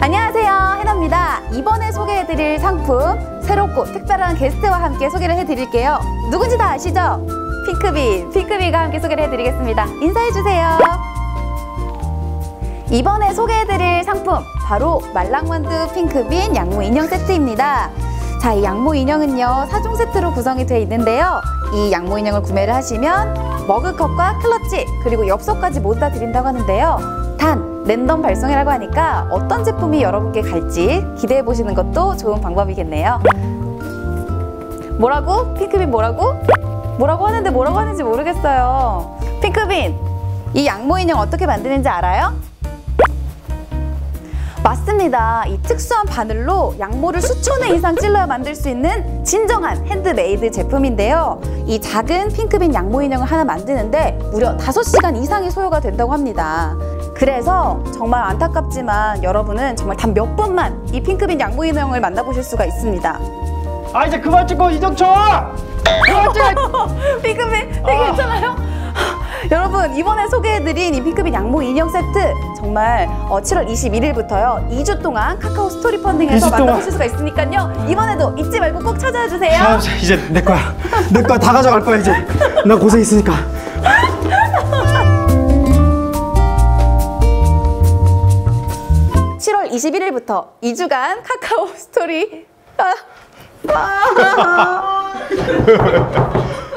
안녕하세요. 해나입니다. 이번에 소개해드릴 상품 새롭고 특별한 게스트와 함께 소개를 해드릴게요. 누군지 다 아시죠? 핑크빈 핑크빈과 함께 소개를 해드리겠습니다. 인사해주세요. 이번에 소개해드릴 상품 바로 말랑만두 핑크빈 양모 인형 세트입니다. 자, 이 양모 인형은요, 4종 세트로 구성이 되어 있는데요. 이 양모 인형을 구매를 하시면 머그컵과 클러치, 그리고 엽서까지 모두 다 드린다고 하는데요. 단, 랜덤 발송이라고 하니까 어떤 제품이 여러분께 갈지 기대해 보시는 것도 좋은 방법이겠네요. 뭐라고? 핑크빈 뭐라고? 뭐라고 하는데 뭐라고 하는지 모르겠어요. 핑크빈, 이 양모 인형 어떻게 만드는지 알아요? 맞습니다. 이 특수한 바늘로 양모를 수천 회 이상 찔러야 만들 수 있는 진정한 핸드메이드 제품인데요. 이 작은 핑크빈 양모 인형을 하나 만드는데 무려 5시간 이상이 소요가 된다고 합니다. 그래서 정말 안타깝지만 여러분은 정말 단몇 분만 이 핑크빈 양모 인형을 만나보실 수가 있습니다. 아 이제 그만 찍고 쳐! 그만 찍어! 핑크빈 되게? 여러분 이번에 소개해드린 이 핑크빈 양모 인형 세트 정말 어, 7월 21일부터요 2주 동안 카카오 스토리 펀딩에서 2주 동안. 만나보실 수가 있으니까요 이번에도 잊지 말고 꼭 찾아와 주세요 아, 이제 내 거야. 내 거야 다 가져갈 거야 이제. 나 고생했으니까. 칠 7월 21일부터 2주간 카카오 스토리 아, 아.